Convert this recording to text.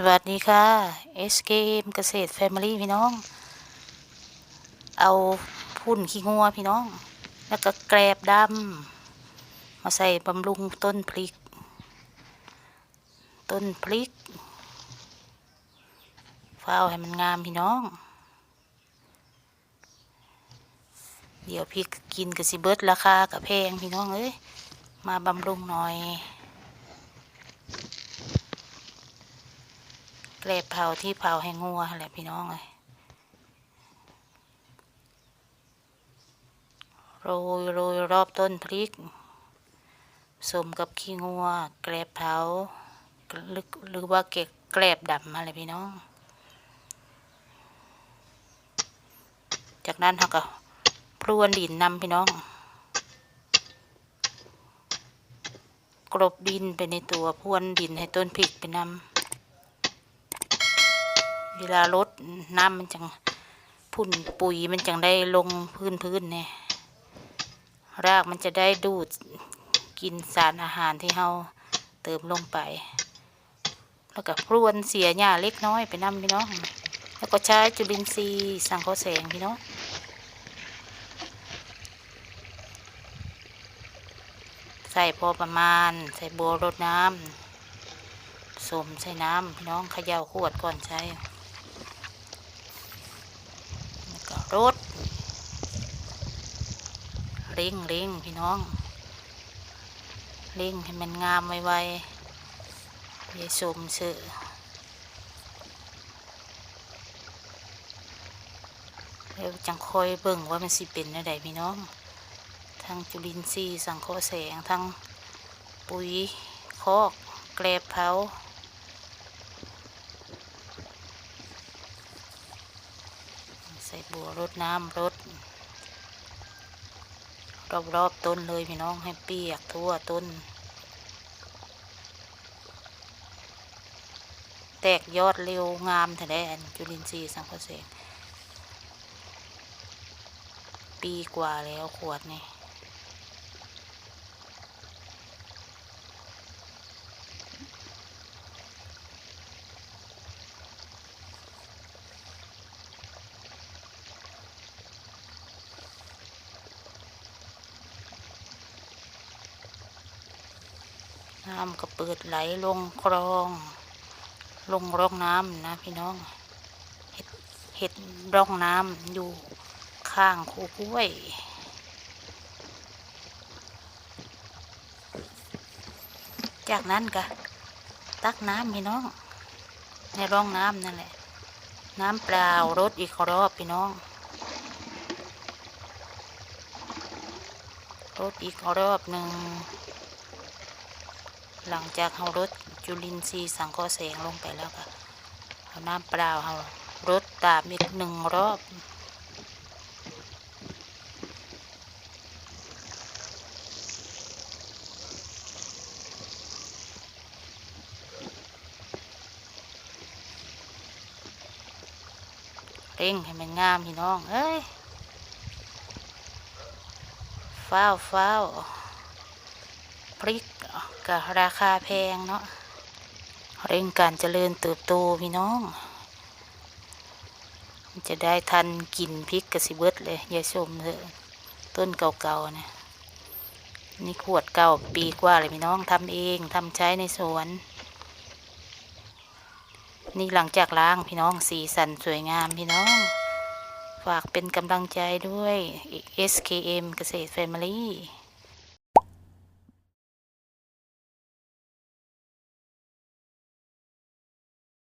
สวัสดีค่ะ SKM เกษตร Family พี่น้อง เอาพุ่นขี้งัวพี่น้อง แล้วก็แกลบดำมาใส่บำรุงต้นพริก ต้นพริกเฝ้าวให้มันงามพี่น้อง เดี๋ยวพริกกินกับสิเบิร์ดราคากับแพงพี่น้องเอ้ย มาบำรุงหน่อย เกล็บเผาที่เผาให้งัวแหละพี่น้องเลยโรยโรยรอบต้นพริกสมกับขี้งัว เกล็บเผาหรือหรือว่าเก็บแกลบดำอะไรพี่น้อง จากนั้นเขาก็พรวนดินนำพี่น้อง กรบดินไปในตัวพรวนดินให้ต้นพริกไปนำ เวลารดน้ำมันจังพุ่นปุ๋ยมันจังได้ลงพื้นพื้นเนี่ยรากมันจะได้ดูดกินสารอาหารที่เราเติมลงไป แล้วก็พรวนเสียหญ้าเล็กน้อยไปนำพี่น้องแล้วก็ใช้จุลินทรีย์สังเคราะห์แสงพี่น้องใส่พอประมาณ ใส่บัวรดน้ำสมใส่น้ำพี่น้องเขย่าขวดก่อนใช้ แล้วก็ รดเร่งเร่งพี่น้องเร่งให้มันงามไวๆอย่าสมเสือแล้วจังคอยเบิ่งว่ามันสิเป็นอะไรพี่น้อง ทั้งจุลินทรีย์สังเคราะห์แสงทั้งปุ๋ยคอกแกลบเผา ใส่บัวรดน้ำรดรอบๆต้นเลยพี่น้องให้เปียกทั่วต้น แตกยอดเร็วงามแท้ๆอันจุลินทรีย์สังเคราะห์แสงปีกว่าแล้วขวดนี่ น้ำก็เปิดไหลลงคลอง ลงร่องน้ำนะพี่น้อง เห็ดเห็ดร่องน้ำอยู่ข้างคูกล้วยจากนั้นก็ตักน้ำพี่น้อง ในร่องน้ำนั่นแหละ น้ำเปล่ารดอีกรอบพี่น้องรดอีกรอบหนึ่ง หลังจากเรารดจุลินทรีย์สังเคราะห์แสงลงไปแล้วก็เอาน้ำเปล่าเรารดตามอีกหนึ่งรอบเร่งให้มันงามพี่น้อง เอ้ยฟ้าวฟ้าวพริก ก็ราคาแพงเนาะเร่งการเจริญเติบโตพี่น้อง จะได้ทันกินพริกกระสิเบิดเลยอย่าชมเถอะต้นเก่าๆนะนี่ขวดเก่าปีกว่าเลยพี่น้องทำเองทำใช้ในสวน นี่หลังจากล้างพี่น้องสีสันสวยงามพี่น้อง ฝากเป็นกำลังใจด้วย SKM เกษตร Family